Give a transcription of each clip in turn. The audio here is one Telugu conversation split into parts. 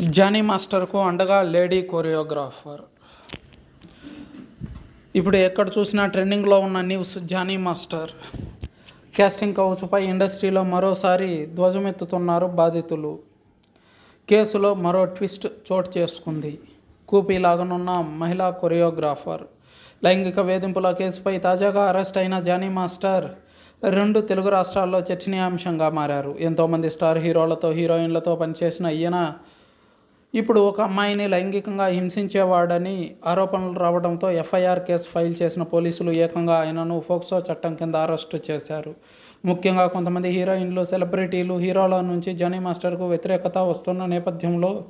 జానీ మాస్టర్కు అండగా లేడీ కొరియోగ్రాఫర్. ఇప్పుడు ఎక్కడ చూసినా ట్రెండింగ్లో ఉన్న న్యూస్ జానీ మాస్టర్. కాస్టింగ్ కౌచ్పై ఇండస్ట్రీలో మరోసారి ధ్వజమెత్తుతున్నారు బాధితులు. కేసులో మరో ట్విస్ట్ చోటు చేసుకుంది. కూపీలాగనున్న మహిళా కొరియోగ్రాఫర్. లైంగిక వేధింపుల కేసుపై తాజాగా అరెస్ట్ అయిన జానీ మాస్టర్ రెండు తెలుగు రాష్ట్రాల్లో చర్చనీయాంశంగా మారారు. ఎంతోమంది స్టార్ హీరోలతో హీరోయిన్లతో పనిచేసిన ఈయన ఇప్పుడు ఒక అమ్మాయిని లైంగికంగా హింసించేవాడని ఆరోపణలు రావడంతో ఎఫ్ఐఆర్ కేసు ఫైల్ చేసిన పోలీసులు ఏకంగా ఆయనను ఫోక్సో చట్టం కింద అరెస్టు చేశారు. ముఖ్యంగా కొంతమంది హీరోయిన్లు సెలబ్రిటీలు హీరోల నుంచి జనీ మాస్టర్కు వ్యతిరేకత వస్తున్న నేపథ్యంలో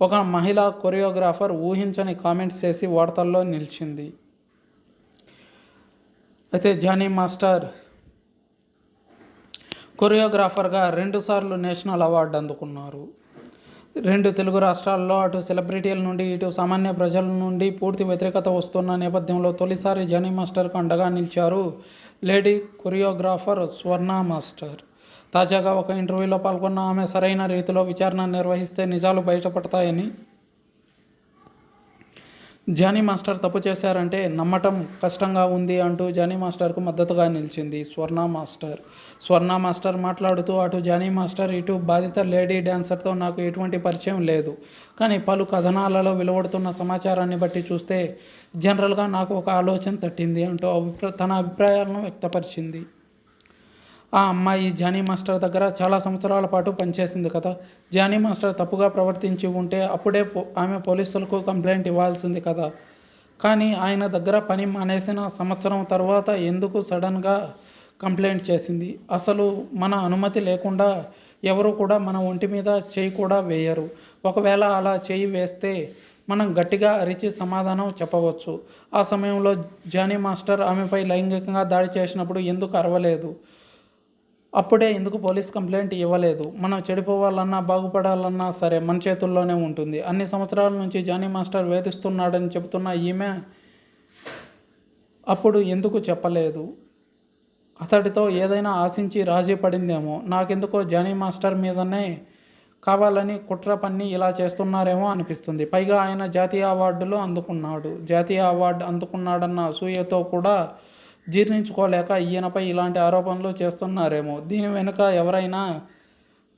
ఒక మహిళా కొరియోగ్రాఫర్ ఊహించని కామెంట్స్ చేసి వార్తల్లో నిలిచింది. అయితే జానీ మాస్టర్ కొరియోగ్రాఫర్గా రెండుసార్లు నేషనల్ అవార్డు అందుకున్నారు. రెండు తెలుగు రాష్ట్రాల్లో అటు సెలబ్రిటీల నుండి ఇటు సామాన్య ప్రజల నుండి పూర్తి వ్యతిరేకత వస్తున్న నేపథ్యంలో తొలిసారి జనీ మాస్టర్కు అండగా నిలిచారు లేడీ కొరియోగ్రాఫర్ స్వర్ణ మాస్టర్. తాజాగా ఒక ఇంటర్వ్యూలో పాల్గొన్న ఆమె సరైన రీతిలో విచారణ నిర్వహిస్తే నిజాలు బయటపడతాయని జానీ మాస్టర్ తప్పు చేశారంటే నమ్మటం కష్టంగా ఉంది అంటూ జానీ మాస్టర్కు మద్దతుగా నిలిచింది స్వర్ణ మాస్టర్. స్వర్ణ మాస్టర్ మాట్లాడుతూ అటు జానీ మాస్టర్ ఇటు బాధిత లేడీ డ్యాన్సర్తో నాకు ఎటువంటి పరిచయం లేదు. కానీ పలు కథనాలలో వెలువడుతున్న సమాచారాన్ని బట్టి చూస్తే జనరల్గా నాకు ఒక ఆలోచన తట్టింది అంటూ అభిప్రాయ తన అభిప్రాయాలను వ్యక్తపరిచింది. ఆ అమ్మాయి జానీ మాస్టర్ దగ్గర చాలా సంవత్సరాల పాటు పనిచేసింది కదా. జానీ మాస్టర్ తప్పుగా ప్రవర్తించి ఉంటే అప్పుడే పో ఆమె పోలీసులకు కంప్లైంట్ ఇవ్వాల్సింది కదా. కానీ ఆయన దగ్గర పని మానేసిన సంవత్సరం తర్వాత ఎందుకు సడన్గా కంప్లైంట్ చేసింది? అసలు మన అనుమతి లేకుండా ఎవరు కూడా మన ఒంటి మీద చేయి కూడా వేయరు. ఒకవేళ అలా చేయి వేస్తే మనం గట్టిగా అరిచి సమాధానం చెప్పవచ్చు. ఆ సమయంలో జానీ మాస్టర్ ఆమెపై లైంగికంగా దాడి చేసినప్పుడు ఎందుకు అరవలేదు? అప్పుడే ఎందుకు పోలీస్ కంప్లైంట్ ఇవ్వలేదు? మనం చెడిపోవాలన్నా బాగుపడాలన్నా సరే మన చేతుల్లోనే ఉంటుంది. అన్ని సంవత్సరాల నుంచి జానీ మాస్టర్ వేధిస్తున్నాడని చెబుతున్న ఈమె అప్పుడు ఎందుకు చెప్పలేదు? అతడితో ఏదైనా ఆశించి రాజీ పడిందేమో? నాకెందుకో జానీ మాస్టర్ మీదనే కావాలని కుట్ర పన్ని ఇలా చేస్తున్నారేమో అనిపిస్తుంది. పైగా ఆయన జాతీయ అవార్డులు అందుకున్నాడు. జాతీయ అవార్డు అందుకున్నాడన్న అసూయతో కూడా జీర్ణించుకోలేక ఈయనపై ఇలాంటి ఆరోపణలు చేస్తున్నారేమో. దీని వెనుక ఎవరైనా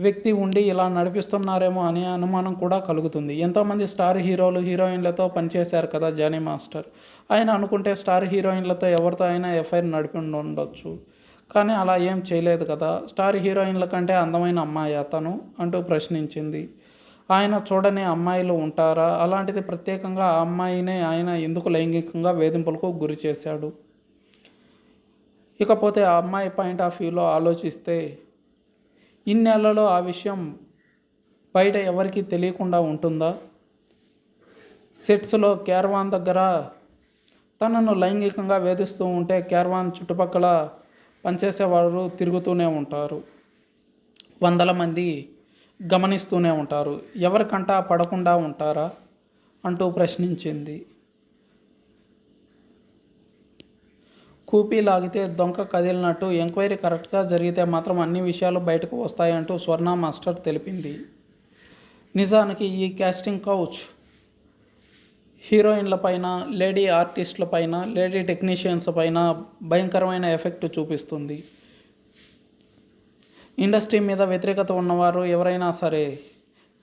వ్యక్తి ఉండి ఇలా నడిపిస్తున్నారేమో అనే అనుమానం కూడా కలుగుతుంది. ఎంతోమంది స్టార్ హీరోలు హీరోయిన్లతో పనిచేశారు కదా జానీ మాస్టర్. ఆయన అనుకుంటే స్టార్ హీరోయిన్లతో ఎవరితో అయినా ఎఫ్ఐఆర్ నడిపి ఉండొచ్చు కానీ అలా ఏం చేయలేదు కదా. స్టార్ హీరోయిన్ల కంటే అందమైన అమ్మాయి అతను అంటూ ప్రశ్నించింది. ఆయన చూడని అమ్మాయిలు ఉంటారా? అలాంటిది ప్రత్యేకంగా ఆ అమ్మాయినే ఆయన ఎందుకు లైంగికంగా వేధింపులకు గురి చేశాడు? ఇకపోతే ఆ అమ్మాయి పాయింట్ ఆఫ్ వ్యూలో ఆలోచిస్తే ఇన్నేళ్ళలో ఆ విషయం బయట ఎవరికీ తెలియకుండా ఉంటుందా? సెట్స్లో క్యార్వాన్ దగ్గర తనను లైంగికంగా వేధిస్తూ ఉంటే క్యార్వాన్ చుట్టుపక్కల పనిచేసేవారు తిరుగుతూనే ఉంటారు. వందల మంది గమనిస్తూనే ఉంటారు. ఎవరికంటా పడకుండా ఉంటారా? అంటూ ప్రశ్నించింది. కూపీ లాగితే దొంక కదిలినట్టు ఎంక్వైరీ కరెక్ట్గా జరిగితే మాత్రం అన్ని విషయాలు బయటకు వస్తాయంటూ స్వర్ణ మాస్టర్ తెలిపింది. నిజానికి ఈ క్యాస్టింగ్ కౌచ్ హీరోయిన్ల పైన లేడీ ఆర్టిస్టుల పైన లేడీ టెక్నీషియన్స్ పైన భయంకరమైన ఎఫెక్ట్ చూపిస్తుంది. ఇండస్ట్రీ మీద వ్యతిరేకత ఉన్నవారు ఎవరైనా సరే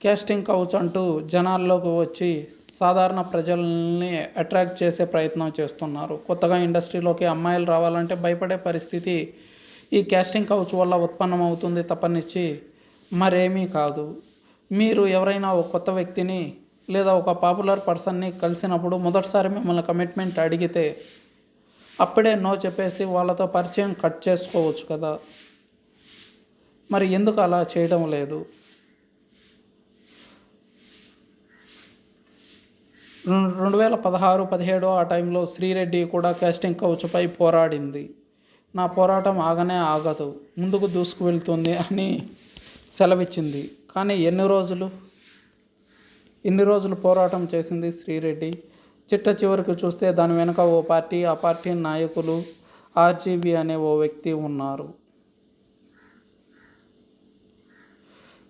క్యాస్టింగ్ కౌచ్ అంటూ జనాల్లోకి వచ్చి సాధారణ ప్రజల్ని అట్రాక్ట్ చేసే ప్రయత్నం చేస్తున్నారు. కొత్తగా ఇండస్ట్రీలోకి అమ్మాయిలు రావాలంటే భయపడే పరిస్థితి ఈ క్యాస్టింగ్ కౌచ్ వల్ల ఉత్పన్నమవుతుంది తప్పనిచ్చి మరేమీ కాదు. మీరు ఎవరైనా ఒక కొత్త వ్యక్తిని లేదా ఒక పాపులర్ పర్సన్ని కలిసినప్పుడు మొదటిసారి మిమ్మల్ని కమిట్మెంట్ అడిగితే అప్పుడే నో చెప్పేసి వాళ్ళతో పరిచయం కట్ చేసుకోవచ్చు కదా. మరి ఎందుకు అలా చేయడం లేదు? రెండు వేల పదహారు పదిహేడు ఆ టైంలో శ్రీరెడ్డి కూడా క్యాస్టింగ్ కౌచ్పై పోరాడింది. నా పోరాటం ఆగనే ఆగదు. ముందుకు దూసుకువెళ్తుంది అని సెలవిచ్చింది. కానీ ఎన్ని రోజులు? ఎన్ని రోజులు పోరాటం చేసింది శ్రీరెడ్డి? చిట్ట చివరికి చూస్తే దాని వెనుక ఓ పార్టీ ఆ పార్టీ నాయకులు ఆర్జీబీ అనే ఓ వ్యక్తి ఉన్నారు.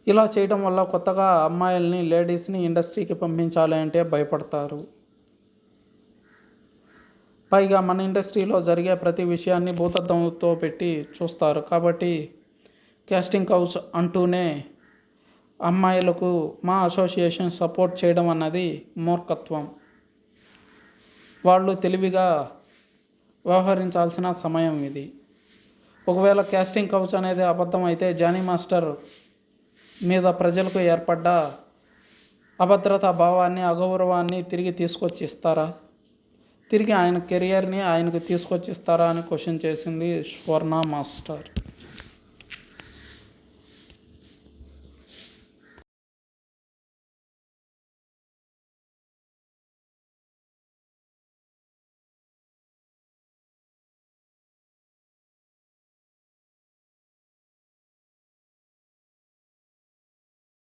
ఇలా చేయడం వల్ల కొత్తగా అమ్మాయిల్ని లేడీస్ని ఇండస్ట్రీకి పంపించాలి అంటే భయపడతారు. పైగా మన ఇండస్ట్రీలో జరిగే ప్రతి విషయాన్ని భూతద్దంతో పెట్టి చూస్తారు. కాబట్టి క్యాస్టింగ్ కౌచ్ అంటూనే అమ్మాయిలకు మా అసోసియేషన్ సపోర్ట్ చేయడం అన్నది మూర్ఖత్వం. వాళ్ళు తెలివిగా వ్యవహరించాల్సిన సమయం ఇది. ఒకవేళ క్యాస్టింగ్ కౌచ్ అనేది అబద్ధం అయితే జానీ మాస్టర్ మీద ప్రజలకు ఏర్పడ్డ అభద్రతా భావాన్ని అగౌరవాన్ని తిరిగి తీసుకొచ్చి ఇస్తారా తిరిగి ఆయన కెరియర్ని ఆయనకు తీసుకొచ్చి ఇస్తారా అని క్వశ్చన్ చేసింది స్వర్ణ మాస్టర్.